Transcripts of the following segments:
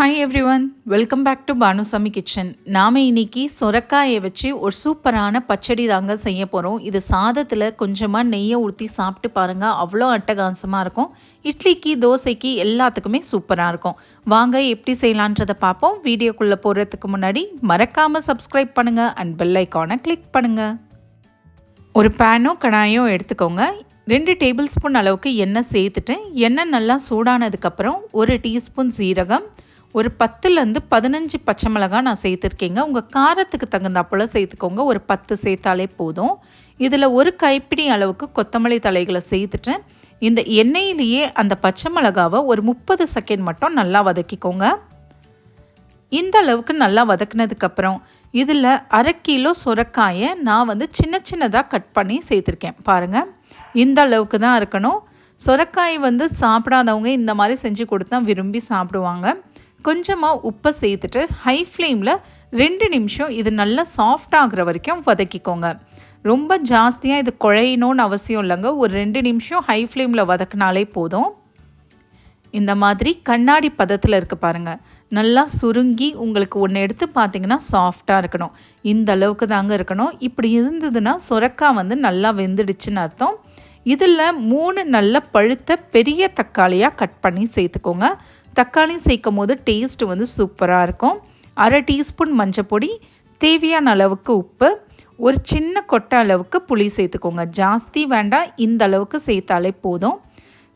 Hi everyone welcome back to Bhanusamy kitchen நாம் இன்றைக்கி சுரக்காயை வச்சு ஒரு சூப்பரான பச்சடி தாங்க செய்ய போகிறோம் இது சாதத்தில் கொஞ்சமாக நெய்யை ஊற்றி சாப்பிட்டு பாருங்கள் அவ்வளோ அட்டகாசமாக இருக்கும். இட்லிக்கு தோசைக்கு எல்லாத்துக்குமே சூப்பராக இருக்கும். வாங்க எப்படி செய்யலான்றதை பார்ப்போம். வீடியோக்குள்ளே போகிறதுக்கு முன்னாடி மறக்காமல் சப்ஸ்கிரைப் பண்ணுங்கள் அண்ட் பெல் ஐக்கானை கிளிக் பண்ணுங்கள் ஒரு பேனும் கடாயும் எடுத்துக்கோங்க. ரெண்டு டேபிள் ஸ்பூன் அளவுக்கு எண்ணெய் சேர்த்துட்டு எண்ணெய் நல்லா சூடானதுக்கப்புறம் ஒரு டீஸ்பூன் சீரகம் ஒரு பத்துலேருந்து பதினஞ்சு பச்சை மிளகாய் நான் சேர்த்துருக்கேங்க. உங்கள் காரத்துக்கு தகுந்தாப்போல் சேர்த்துக்கோங்க. ஒரு பத்து சேர்த்தாலே போதும். இதில் ஒரு கைப்பிடி அளவுக்கு கொத்தமல்லி தலைகளை சேர்த்துட்டேன் இந்த எண்ணெயிலேயே அந்த பச்சை மிளகாவை ஒரு முப்பது செகண்ட் மட்டும் நல்லா வதக்கிக்கோங்க. இந்த அளவுக்கு நல்லா வதக்குனதுக்கப்புறம் இதில் அரை கிலோ சுரக்காயை நான் வந்து சின்ன சின்னதாக கட் பண்ணி சேர்த்துருக்கேன். பாருங்கள் இந்த அளவுக்கு தான் இருக்கணும். சுரக்காய் வந்து சாப்பிடாதவங்க இந்த மாதிரி செஞ்சு கொடுத்தா விரும்பி சாப்பிடுவாங்க. கொஞ்சமாக உப்பை சேர்த்துட்டு ஹை ஃப்ளேமில் ரெண்டு நிமிஷம் இது நல்லா சாஃப்ட் ஆகிற வரைக்கும் வதக்கிக்கோங்க. ரொம்ப ஜாஸ்தியாக இது குழையணும்னு அவசியம் இல்லைங்க. ஒரு ரெண்டு நிமிஷம் ஹை ஃப்ளேமில் வதக்கினாலே போதும். இந்த மாதிரி கண்ணாடி பதத்தில் இருக்க பாருங்கள் நல்லா சுருங்கி உங்களுக்கு ஒன்று எடுத்து பார்த்தீங்கன்னா சாஃப்டாக இருக்கணும். இந்த அளவுக்கு தாங்க இருக்கணும். இப்படி இருந்ததுன்னா சுரக்காய் வந்து நல்லா வெந்துடுச்சுன்னு அர்த்தம். இதில் மூணு நல்ல பழுத்த பெரிய தக்காளியாக கட் பண்ணி சேர்த்துக்கோங்க. தக்காளி சேர்க்கும் போது டேஸ்ட் வந்து சூப்பராக இருக்கும். அரை டீஸ்பூன் மஞ்சப்பொடி தேவையான அளவுக்கு உப்பு ஒரு சின்ன கொட்டை அளவுக்கு புளி சேர்த்துக்கோங்க. ஜாஸ்தி வேண்டாம் இந்த அளவுக்கு சேர்த்தாலே போதும்.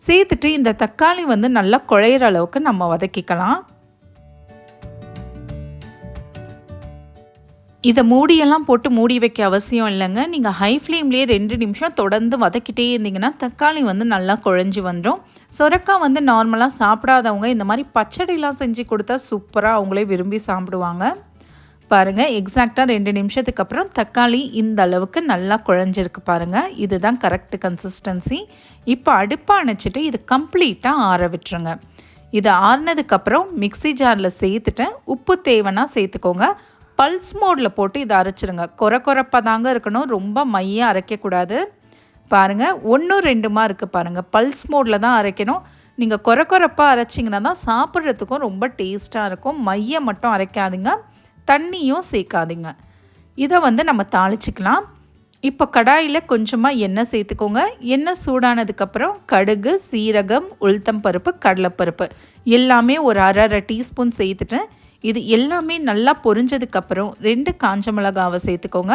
சேர்த்துட்டு இந்த தக்காளி வந்து நல்லா குழையிற அளவுக்கு நம்ம வதக்கிக்கலாம். இதை மூடியெல்லாம் போட்டு மூடி வைக்க அவசியம் இல்லைங்க. நீங்கள் ஹை ஃப்ளேம்லேயே ரெண்டு நிமிஷம் தொடர்ந்து வதக்கிட்டே இருந்தீங்கன்னா தக்காளி வந்து நல்லா குழஞ்சி வந்துடும் சொரக்காய் வந்து நார்மலாக சாப்பிடாதவங்க இந்த மாதிரி பச்சடிலாம் செஞ்சு கொடுத்தா சூப்பராக அவங்களே விரும்பி சாப்பிடுவாங்க. பாருங்கள் எக்ஸாக்டாக ரெண்டு நிமிஷத்துக்கு அப்புறம் தக்காளி இந்த அளவுக்கு நல்லா குழஞ்சிருக்கு பாருங்கள் இதுதான் கரெக்ட் கன்சிஸ்டன்சி இப்போ அடுப்பை அணைச்சிட்டு இது கம்ப்ளீட்டாக ஆற விட்டுருங்க. இது ஆறினதுக்கப்புறம் மிக்சி ஜாரில் சேர்த்துட்டு உப்பு தேவைன்னா சேர்த்துக்கோங்க. பல்ஸ் மோடில் போட்டு இதை அரைச்சிருங்க. குறை குறைப்பாக தாங்க இருக்கணும். ரொம்ப மையாக அரைக்கக்கூடாது பாருங்கள் ஒன்றும் ரெண்டுமா இருக்குது பாருங்கள் பல்ஸ் மோடில் தான் அரைக்கணும். நீங்கள் குறை குறைப்பாக அரைச்சிங்கன்னா தான் சாப்பிட்றதுக்கும் ரொம்ப டேஸ்ட்டாக இருக்கும். மையை மட்டும் அரைக்காதீங்க. தண்ணியும் சேர்க்காதீங்க. இதை வந்து நம்ம தாளிச்சிக்கலாம். இப்போ கடாயில் கொஞ்சமாக எண்ணெய் சேர்த்துக்கோங்க. எண்ணெய் சூடானதுக்கப்புறம் கடுகு சீரகம் உளுத்தம் பருப்பு கடலைப்பருப்பு. எல்லாமே ஒரு அரை அரை டீஸ்பூன் சேர்த்துட்டு இது எல்லாமே நல்லா பொரிஞ்சதுக்கப்புறம் ரெண்டு காஞ்ச மிளகாவை சேர்த்துக்கோங்க.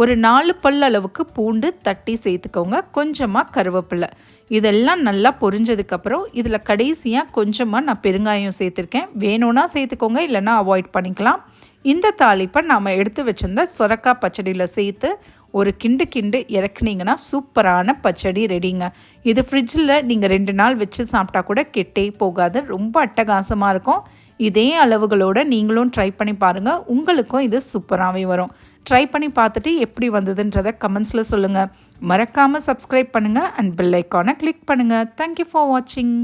ஒரு நாலு பல் அளவுக்கு பூண்டு தட்டி சேர்த்துக்கோங்க. கொஞ்சமாக கருவேப்பிலை. இதெல்லாம் நல்லா பொரிஞ்சதுக்கப்புறம் இதில் கடைசியாக கொஞ்சமாக நான் பெருங்காயம் சேர்த்துருக்கேன். வேணும்னா சேர்த்துக்கோங்க இல்லைன்னா அவாய்ட் பண்ணிக்கலாம். இந்த தாளிப்பை நாம் எடுத்து வச்சுருந்த சுரக்கா பச்சடியில் சேர்த்து ஒரு கிண்டு கிண்டு இறக்குனீங்கன்னா சூப்பரான பச்சடி ரெடிங்க. இது ஃப்ரிட்ஜில் நீங்கள் ரெண்டு நாள் வச்சு சாப்பிட்டா கூட கெட்டே போகாது ரொம்ப அட்டகாசமாக இருக்கும். இதே அளவுகளோடு நீங்களும் ட்ரை பண்ணி பாருங்கள் உங்களுக்கும் இது சூப்பராகவே வரும். ட்ரை பண்ணி பார்த்துட்டு எப்படி வந்ததுன்றதை கமெண்ட்ஸில் சொல்லுங்கள் மறக்காமல் சப்ஸ்கிரைப் பண்ணுங்கள் அண்ட் பெல் ஐக்கானை கிளிக் பண்ணுங்கள் தேங்க்யூ ஃபார் வாட்சிங்